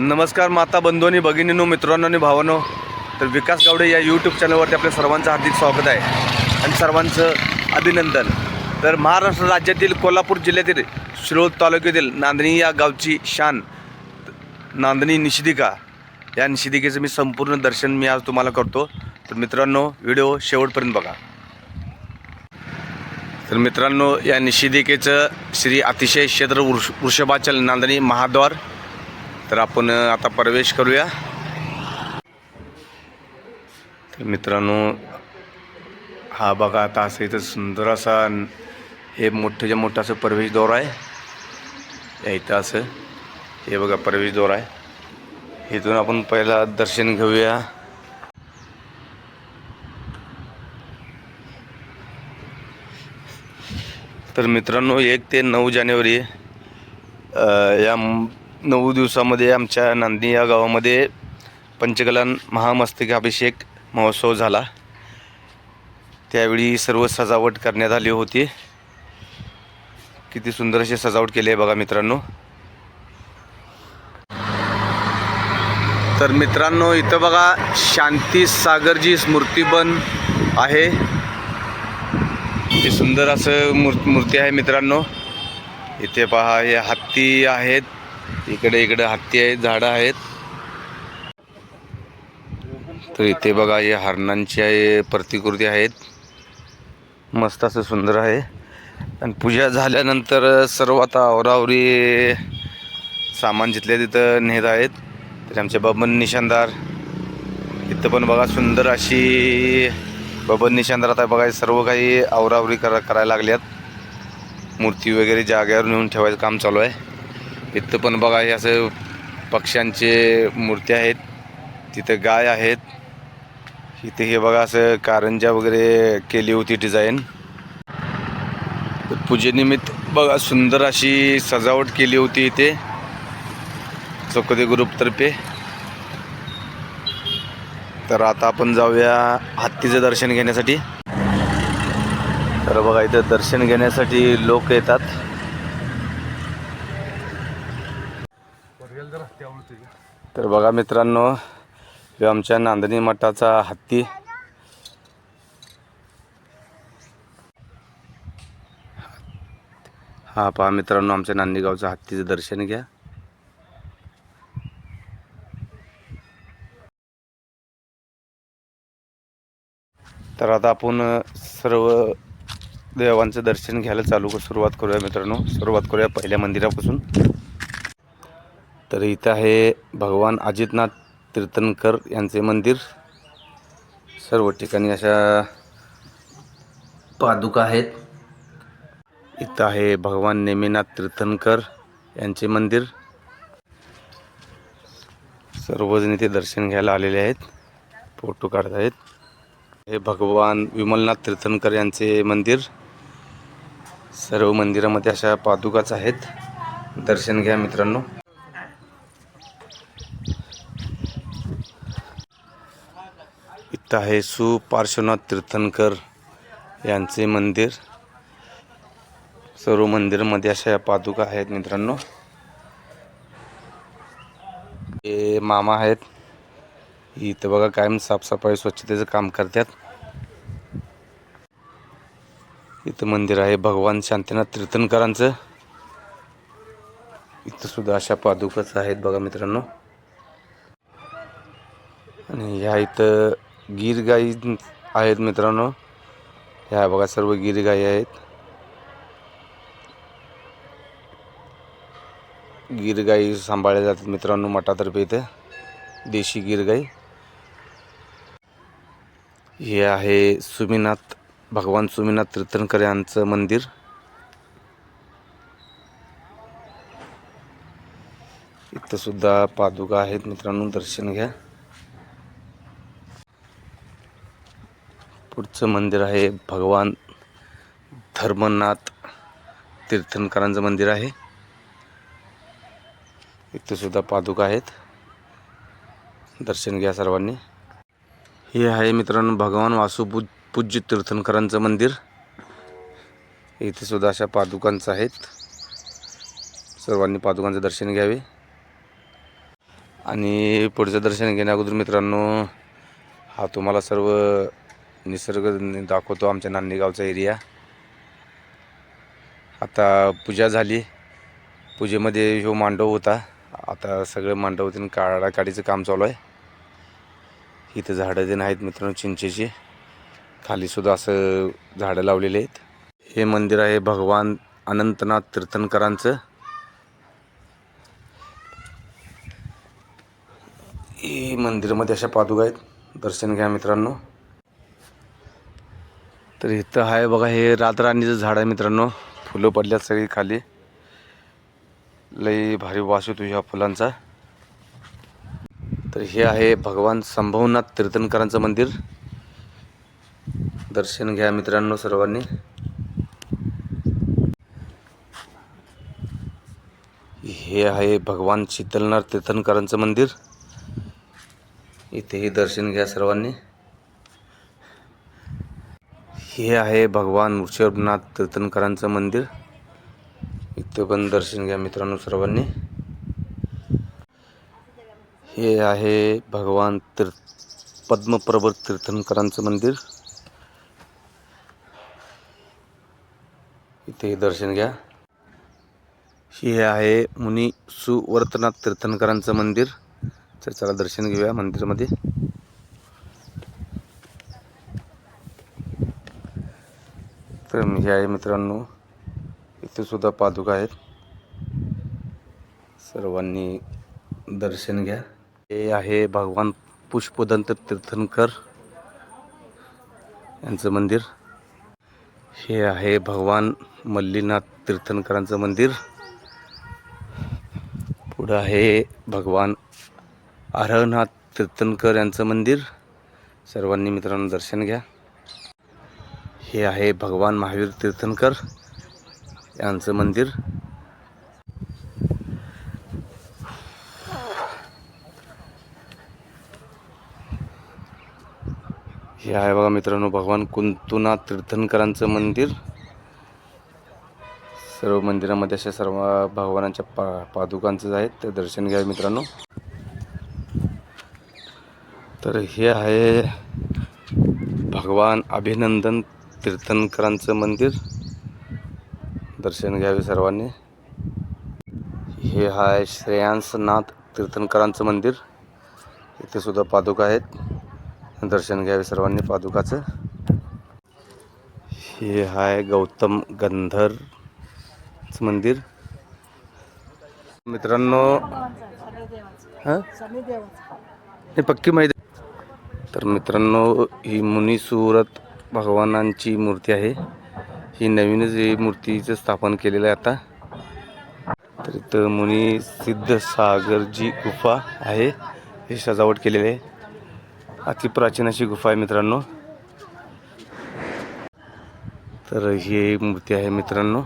नमस्कार माता बंधूंनी भगिनीनो मित्रांनो आणि भावानो. तर विकास गावडे या यूट्यूब चॅनलवरती आपल्या सर्वांचं हार्दिक स्वागत आहे आणि सर्वांचं अभिनंदन. तर महाराष्ट्र राज्यातील कोल्हापूर जिल्ह्यातील शिरोळ तालुक्यातील नांदणी या गावची शान नांदणी निशिदिका या निशिदिकेचं मी संपूर्ण दर्शन मी आज तुम्हाला करतो. तर मित्रांनो व्हिडिओ शेवटपर्यंत बघा. तर मित्रांनो या निशिदिकेचं श्री अतिशय क्षेत्र वृष वृषभाचल नांदणी महाद्वार तर आपण आता प्रवेश करूया. तर मित्रांनो हा बघा आता असं इथं सुंदर असा हे मोठ्याच्या मोठं असं प्रवेशद्वार आहे. इथं असं हे बघा प्रवेशद्वार आहे. इथून आपण पहिला दर्शन घेऊया. तर मित्रांनो एक ते नऊ जानेवारी या नऊ दिवसामध्ये आमच्या नांदणी या गावामध्ये पंचकलान महामस्तक अभिषेक महोत्सव झाला. त्यावेळी सर्व सजावट करण्यात आली होती. किती सुंदर अशी सजावट केली आहे बघा मित्रांनो. तर मित्रांनो इथं बघा शांती सागरजी स्मृतिबन आहे. ते सुंदर असं मूर् मूर्ती आहे मित्रांनो. इथे पहा हे हत्ती आहेत. इकडे इकडे हत्ती आहेत झाडं आहेत. तर इथे बघा हे हरणांची आहे प्रतिकृती आहेत. मस्त असं सुंदर आहे. आणि पूजा झाल्यानंतर सर्व आता आवरावरी सामान जिथल्या तिथं नेत आहेत तर आमचे बबन निशानदार. इथं पण बघा सुंदर अशी बबन निशानदार आता बघा सर्व काही आवरावरी करा करायला लागल्यात. मूर्ती वगैरे जाग्यावर नेऊन ठेवायचं काम चालू आहे. इथं पण बघा हे असं पक्ष्यांचे मूर्ती आहेत. तिथं गाय आहेत. इथे हे बघा असं कारंजा वगैरे केली होती डिझाईन पूजेनिमित्त बघा सुंदर अशी सजावट केली होती इथे. चौकदे ग्रुपतर्फे तर आता आपण जाऊया हत्तीचं दर्शन घेण्यासाठी. तर बघा इथं दर्शन घेण्यासाठी लोक येतात. तर बघा मित्रांनो हे आमच्या नांदणी मठाचा हत्ती. हा पहा मित्रांनो आमच्या नांदीगावचं हत्तीचं दर्शन घ्या. तर आता आपण सर्व देवांचं दर्शन घ्यायला चालू सुरुवात करूया मित्रांनो. सुरुवात करूया पहिल्या मंदिरापासून. तर इथं आहे भगवान अजितनाथ तीर्थनकर यांचे मंदिर. सर्व ठिकाणी अशा पादुका आहेत. इथं आहे भगवान नेमीनाथ तीर्थनकर यांचे मंदिर. सर्वजण इथे दर्शन घ्यायला आलेले आहेत. फोटो काढत आहेत हे भगवान विमलनाथ तीर्थनकर यांचे मंदिर. सर्व मंदिरामध्ये अशा पादुकाच आहेत. दर्शन घ्या मित्रांनो. इथं आहे सुपार्श्वनाथ तीर्थनकर यांचे मंदिर. सर्व मंदिरमध्ये अशा या पादुका आहेत मित्रांनो. हे मामा आहेत. इथं बघा कायम साफसफाई स्वच्छतेचं काम करतात. इथं मंदिर आहे भगवान शांतीनाथ तीर्थनकरांचं इथं सुद्धा अशा पादुकाच आहेत बघा मित्रांनो. आणि ह्या इथं गीर गाई आहेत मित्रांनो. ह्या बघा सर्व गिर गाई आहेत. गिर गाई सांभाळल्या जातात मित्रांनो मठातर्फे इथे. देशी गिर गाई. हे आहे सुमीनाथ भगवान सुमीनाथ तीर्थनकर यांचं मंदिर. इथं सुद्धा पादुका आहेत मित्रांनो दर्शन घ्या. पुढचं मंदिर आहे भगवान धर्मनाथ तीर्थनकरांचं मंदिर आहे. इथेसुद्धा पादुका आहेत. दर्शन घ्या सर्वांनी. हे आहे मित्रांनो भगवान वासुपू पूज्य तीर्थनकरांचं मंदिर. इथे सुद्धा अशा पादुकांचं आहेत. सर्वांनी पादुकांचं दर्शन घ्यावे. आणि पुढचं दर्शन घेण्याअगोदर मित्रांनो हा तुम्हाला सर्व निसर्ग दाखवतो आमच्या नांदेगावचा एरिया. आता पूजा झाली. पूजेमध्ये ह्यो मांडव होता. आता सगळं मांडव काळा काढीचं काम चालू आहे. इथं झाडं ते आहेत मित्रांनो चिंचेची. खालीसुद्धा असं झाडं लावलेली आहेत. हे मंदिर आहे भगवान अनंतनाथ तीर्थनकरांचं हे मंदिरामध्ये अशा पादुका आहेत. दर्शन घ्या मित्रांनो. तर इथं आहे बघा हे रातराणीचं झाड आहे मित्रांनो. फुलं पडल्यात सगळी खाली. लई भारी वास येतो ह्या फुलांचा. तर हे आहे भगवान संभवनाथ तीर्थनकरांचं मंदिर. दर्शन घ्या मित्रांनो सर्वांनी. हे आहे भगवान शीतलनाथ तीर्थनकरांचं मंदिर. इथेही दर्शन घ्या सर्वांनी. हे आहे भगवान ऋषभनाथ तीर्थंकरांचं मंदिर. इथं पण दर्शन घ्या मित्रांनो सर्वांनी. हे आहे भगवान तीर्थ पद्मप्रभर तीर्थनकरांचं मंदिर. इथे दर्शन घ्या. हे आहे मुनी सुवर्तनाथ तीर्थनकरांचं मंदिर. तर चला दर्शन घेऊया मंदिरामध्ये. तर हे आहे मित्रांनो. इथे सुद्धा पादुका आहेत. सर्वांनी दर्शन घ्या. हे आहे भगवान पुष्पदंत तीर्थनकर यांचं मंदिर. हे आहे भगवान मल्लीनाथ तीर्थनकरांचं मंदिर. पुढं आहे भगवान आरहनाथ तीर्थनकर यांचं मंदिर. सर्वांनी मित्रांनो दर्शन घ्या. हे आहे भगवान महावीर तीर्थनकर यांचं मंदिर. हे आहे बघा मित्रांनो भगवान कुंतुनाथ तीर्थनकरांचं मंदिर. सर्व मंदिरामध्ये अशा सर्व भगवानांच्या पा पादुकांचं आहेत ते दर्शन घ्या मित्रांनो. तर हे आहे भगवान अभिनंदन तीर्थनकरांचं मंदिर. दर्शन घ्यावे सर्वांनी. हे आहे श्रेयांसनाथ तीर्थनकरांचं मंदिर. इथे सुद्धा पादुका आहेत. दर्शन घ्यावे सर्वांनी पादुकाचं. हे आहे गौतम गंधर मंदिर. मित्रांनो हां? हे पक्की माहिती. तर मित्रांनो ही मुनीसुरत भगवानांची मूर्ती आहे. ही नवीनच ही मूर्तीचं स्थापन केलेलं आहे आता. तर इथं मुनी सिद्धसागरजी गुफा आहे. ही सजावट केलेली आहे. अति प्राचीन अशी गुफा आहे मित्रांनो. तर ही मूर्ती आहे मित्रांनो.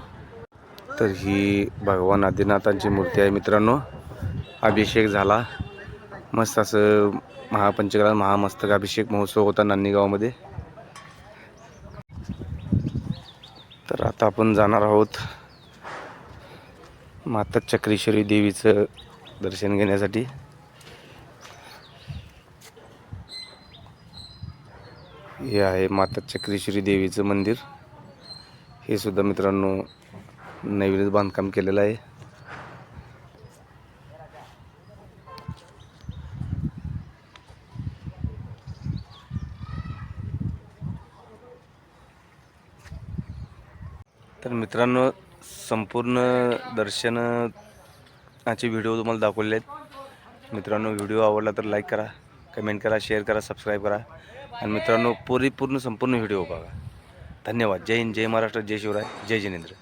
तर ही भगवान आदिनाथांची मूर्ती आहे मित्रांनो. अभिषेक झाला. मस्त असं महापंचकला महामस्तक अभिषेक महोत्सव होता नांदगावमध्ये. आता आपण जाणार आहोत माता चक्रेश्वरी देवीचं दर्शन घेण्यासाठी. हे आहे माता चक्रेश्वरी देवीचं मंदिर. हे सुद्धा मित्रांनो नवीनच बांधकाम केलेलं आहे तर मित्रांनो संपूर्ण दर्शनाचे व्हिडिओ तुम्हाला दाखवले आहेत. मित्रांनो व्हिडिओ आवडला तर लाईक करा कमेंट करा शेअर करा सबस्क्राईब करा. आणि मित्रांनो परिपूर्ण संपूर्ण व्हिडिओ बघा. धन्यवाद. जय हिंद जय महाराष्ट्र जय शिवराय जय जिनेंद्र.